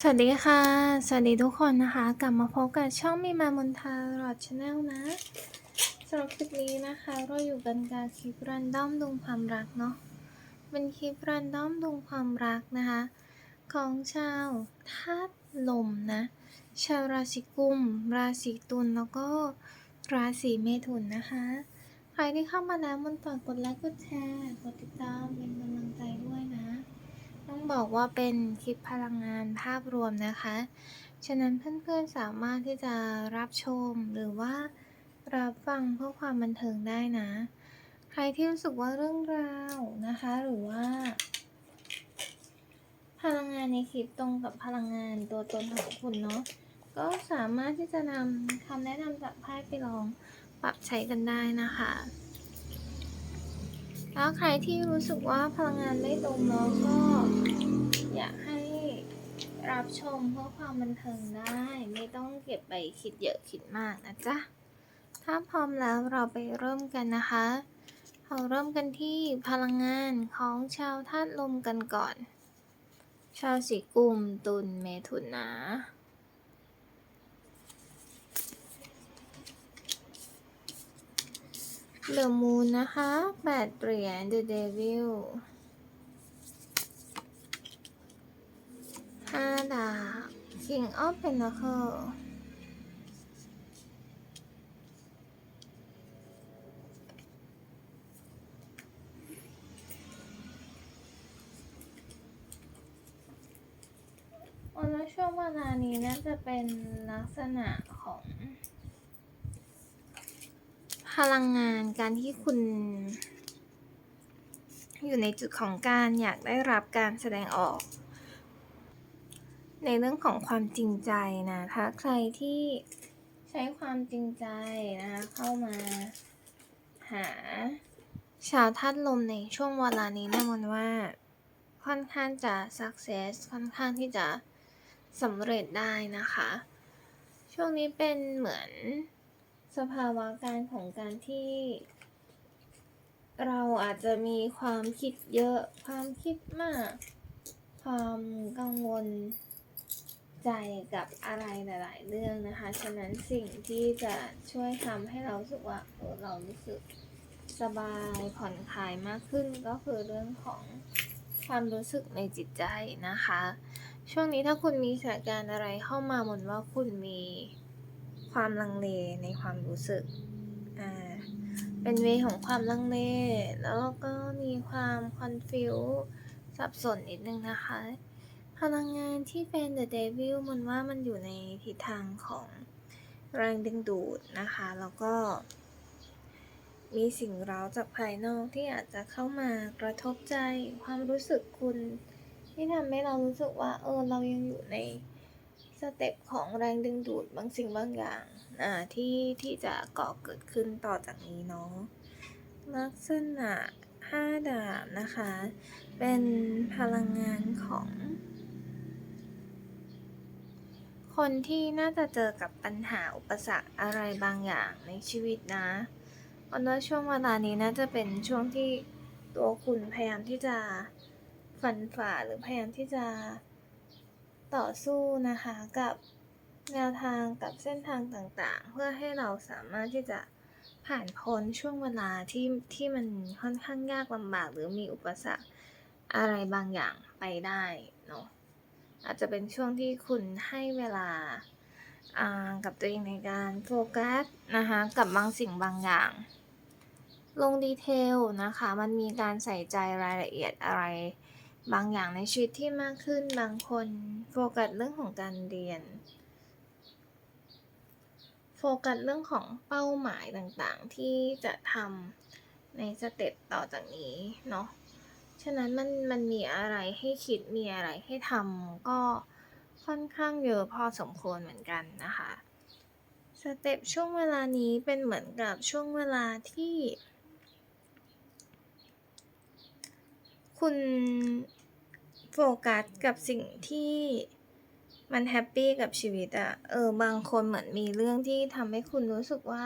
สวัสดีค่ะ สวัสดีทุกคนนะคะ กลับมาพบกับช่องมีมามนทาหลอดชาแนลนะสำหรับคลิปนี้นะคะ เราอยู่กันกับคลิปรันด้อมดวงความรักเนาะเป็นคลิปรันด้อมดวงความรักนะคะ ของชาวธาตุลมนะ ชาวราศีกุม ราศีตุลแล้วก็ราศีเมถุนนะคะ ใครที่เข้ามาแล้วมันฝากกดไลค์กดแชร์กดติดตามเป็นกำลังใจด้วยนะ ต้องบอกว่าเป็นคลิปพลังงานภาพรวมนะคะ ฉะนั้นเพื่อนๆสามารถที่จะรับชมหรือว่ารับฟังเพื่อความบันเทิงได้นะ ใครที่รู้สึกว่าเรื่องราวนะคะ หรือว่า พลังงานในคลิปตรงกับพลังงานตัวตนของคุณเนาะ ก็สามารถที่จะนำคำแนะนำจากไพ่ไปลองปรับใช้กันได้นะคะ แล้วใครที่รู้สึกว่าพลังงานไม่ตรงเนาะก็อยากให้รับชมเพื่อความบันเทิงได้ ไม่ต้องเก็บไปคิดเยอะคิดมากนะจ๊ะ ถ้าพร้อมแล้วเราไปเริ่มกันนะคะเราเริ่มกันที่พลังงานของชาวธาตุลมกันก่อน ชาวสีกุมตุลเมถุนนะ เดอะมูนนะคะแปดเหรียญ The Devil ห้าดาบ King of Pentacle วันละช่วงเวลานี้น่าจะเป็นลักษณะของ พลังงานการที่คุณ อยู่ในจุดของการอยากได้รับการแสดงออก ในเรื่องของความจริงใจนะถ้าใครที่ใช้ความจริงใจนะคะเข้ามาหาชาวธาตุลมในช่วงเวลานี้แน่นอนว่า ค่อนข้างจะ success ค่อนข้างที่จะสำเร็จได้นะคะ ช่วงนี้เป็นเหมือน สภาวะการของการที่ เราอาจจะมีความคิดเยอะ ความคิดมาก ความกังวลใจกับอะไรหลาย ๆ เรื่องนะคะ ฉะนั้นสิ่งที่จะช่วยทำให้เราสึกว่าเอเรารู้สึกสบายผ่อนคลายมากขึ้นก็คือเรื่องของความรู้สึกในจิตใจนะคะ ช่วงนี้ถ้าคุณมีสถานการณ์อะไรเข้ามาเหมือนว่าคุณมี ความลังเลในความรู้สึก อ่า เป็นเวของความลังเล แล้วก็มีความคอนฟิวสับสนนิดนึงนะคะ พลังงานที่เป็น The Devil มันว่ามันอยู่ในทิศทางของแรงดึงดูดนะคะ แล้วก็ มีสิ่งเร้าจากภายนอกที่อาจจะเข้ามากระทบใจความรู้สึกคุณ ที่ทำให้เรารู้สึกว่า เออ เรายังอยู่ใน สเต็ปของแรงดึงดูดบางสิ่งบางอย่างอ่าที่ที่จะก่อเกิดขึ้นต่อจากนี้เนาะลักษณะห้าดาบนะคะ เป็นพลังงานของ คนที่น่าจะเจอกับปัญหาอุปสรรคอะไรบางอย่างในชีวิตนะวันว่าช่วงเวลานี้น่าจะเป็นช่วงที่ตัวคุณพยายามที่จะฟันฝ่าหรือพยายามที่จะ ต่อสู้นะคะกับแนวทางกับเส้นทางต่างๆ เพื่อให้เราสามารถที่จะผ่านพ้นช่วงเวลาที่ที่มันค่อนข้างยากลำบาก หรือมีอุปสรรคอะไรบางอย่างไปได้เนาะอาจจะเป็นช่วงที่คุณให้เวลาอ่ากับตัวเองในการโฟกัสนะคะกับบางสิ่งบางอย่าง ลงดีเทลนะคะ มันมีการใส่ใจรายละเอียดอะไร บางอย่างในชีวิตที่มากขึ้นบางคนโฟกัสเรื่องของการเรียน โฟกัสเรื่องของเป้าหมายต่างๆ ที่จะทำในสเต็ปต่อจากนี้เนาะฉะนั้นมันมันมีอะไรให้คิดมีอะไรให้ทำก็ค่อนข้างเยอะพอสมควรเหมือนกันนะคะสเต็ปช่วงเวลานี้เป็นเหมือนกับช่วงเวลาที่ คุณโฟกัสกับสิ่งที่มันแฮปปี้กับชีวิตอะเออบางคนเหมือนมีเรื่องที่ทำให้คุณรู้สึกว่า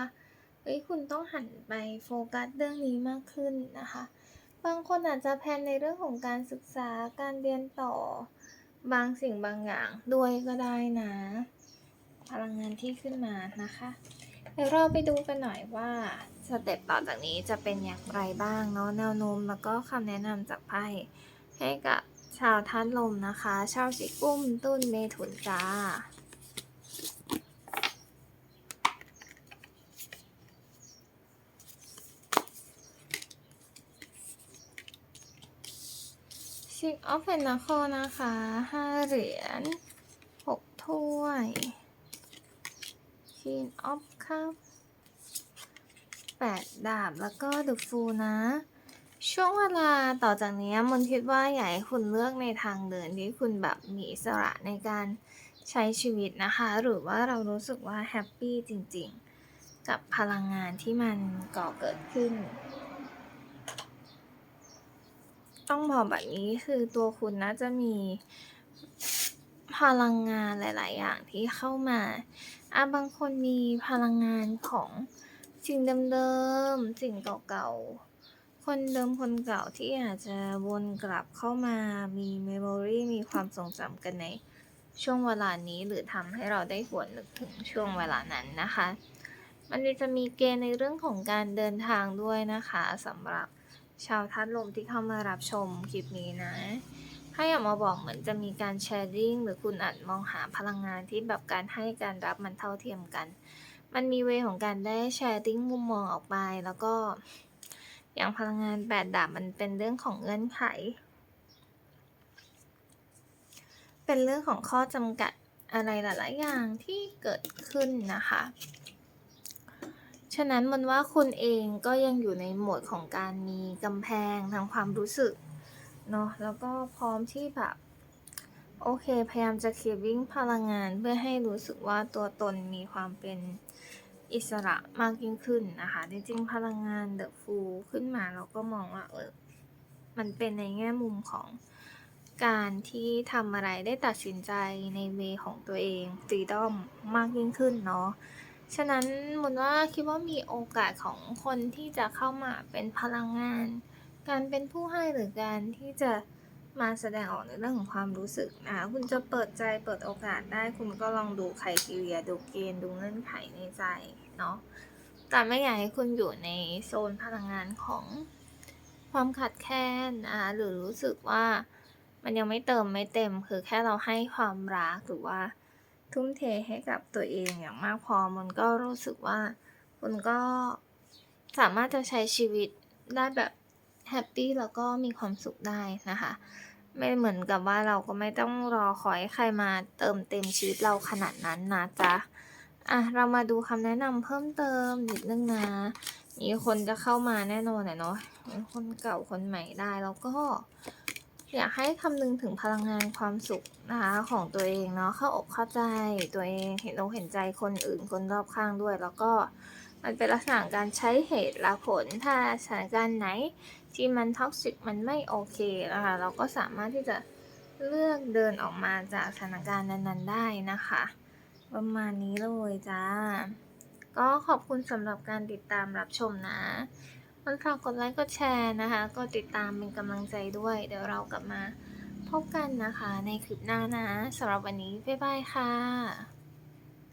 เฮ้ยคุณต้องหันไปโฟกัสเรื่องนี้มากขึ้นนะคะ บางคนอาจจะแพนในเรื่องของการศึกษาการเรียนต่อ บางสิ่งบางอย่างด้วยก็ได้นะ พลังงานที่ขึ้นมานะคะ เดี๋ยวเราไปดูกันหน่อยว่า สเต็ปต่อจากนี้จะเป็นอย่างไรบ้างเนาะแนวโน้มแล้วก็คำแนะนำจากไพ่ให้กับชาวท่านลมนะคะ ชาวสีกุ้มตุ้นเมถุนจ้าชิกออฟเพนนาคอนะคะห้าเหรียญหกถ้วยคีนออฟคัพ แปดดาบแล้วก็เดอะฟูนะ ช่วงเวลาต่อจากนี้มนคิดว่าอยากให้คุณเลือกในทางเดินที่คุณแบบมีอิสระในการใช้ชีวิตนะคะ หรือว่าเรารู้สึกว่าแฮปปี้จริงๆ กับพลังงานที่มันก่อเกิดขึ้น ต้องบอกแบบนี้คือตัวคุณน่าจะมีพลังงานหลาย ๆ อย่างที่เข้ามาอะบางคนมีพลังงานของ สิ่งเดิมๆ สิ่งเก่าๆ คนเดิมคนเก่าที่อาจจะวนกลับเข้ามา มีเมมโมรีมีความทรงจำกันในช่วงเวลานี้หรือทำให้เราได้หวนนึกถึงช่วงเวลานั้นนะคะ มันจะมีเกณฑ์ในเรื่องของการเดินทางด้วยนะคะสำหรับชาวทัดลมที่เข้ามารับชมคลิปนี้นะ ถ้าอยากมาบอกเหมือนจะมีการแชร์ริ่งหรือคุณอาจมองหาพลังงานที่แบบการให้การรับมันเท่าเทียมกัน มันมีเวของการได้แชร์ริ่งมุมมองออกไป แล้วก็อย่างพลังงานแปดดาบมันเป็นเรื่องของเงื่อนไข เป็นเรื่องของข้อจำกัดอะไรหลาย ๆ อย่างที่เกิดขึ้นนะคะ ฉะนั้นมันว่าคุณเองก็ยังอยู่ในโหมดของการมีกำแพงทางความรู้สึกเนาะแล้วก็พร้อมที่แบบ โอเค พยายามจะเคลียร์วิ่งพลังงานเพื่อให้รู้สึกว่าตัวตนมีความเป็นอิสระมากยิ่งขึ้นนะคะ จริงๆ พลังงานเดอะฟูขึ้นมาเราก็มองว่าเออ มันเป็นในแง่มุมของการที่ทำอะไรได้ตัดสินใจในเวของตัวเองฟรีดอมมากยิ่งขึ้นเนาะ ฉะนั้นมนว่าคิดว่ามีโอกาสของคนที่จะเข้ามาเป็นพลังงาน การเป็นผู้ให้หรือการที่จะ มาแสดงออกในเรื่องของความรู้สึกนะคะคุณจะเปิดใจเปิดโอกาสได้คุณก็ลองดูไครทีเรียดูเกณฑ์ดูเงื่อนไขในใจเนาะแต่ไม่อยากให้คุณอยู่ในโซนพลังงานของความขัดแค้นนะหรือรู้สึกว่ามันยังไม่เติมไม่เต็ม คือแค่เราให้ความรักหรือว่าทุ่มเทให้กับตัวเองอย่างมากพอมันก็รู้สึกว่าคุณก็สามารถจะใช้ชีวิตได้แบบแฮปปี้แล้วก็มีความสุขได้นะคะ ไม่เหมือนกับว่าเราก็ไม่ต้องรอคอยใครมาเติมเต็มชีวิตเราขนาดนั้นนะจ๊ะอะเรามาดูคำแนะนำเพิ่มเติมนิดนึงนะมีคนจะเข้ามาแน่นอนเนาะคนเก่าคนใหม่ได้แล้วก็ อยากให้คำนึงถึงพลังงานความสุขนะคะของตัวเองเนาะเข้าอกเข้าใจตัวเองเห็นอกเห็นใจคนอื่นคนรอบข้างด้วย แล้วก็มันเป็นลักษณะการใช้เหตุและผลถ้าสถานการณ์ไหน ที่มันท็อกซิกมันไม่โอเคนะคะเราก็สามารถที่จะเลือกเดินออกมาจากสถานการณ์นั้น ๆ ได้นะคะ ประมาณนี้เลยจ้า ก็ขอบคุณสำหรับการติดตามรับชมนะมันฝากกดไลค์กดแชร์นะคะกดติดตามเป็นกำลังใจด้วย เดี๋ยวเรากลับมาพบกันนะคะในคลิปหน้านะสำหรับวันนี้ บ๊ายบายค่ะ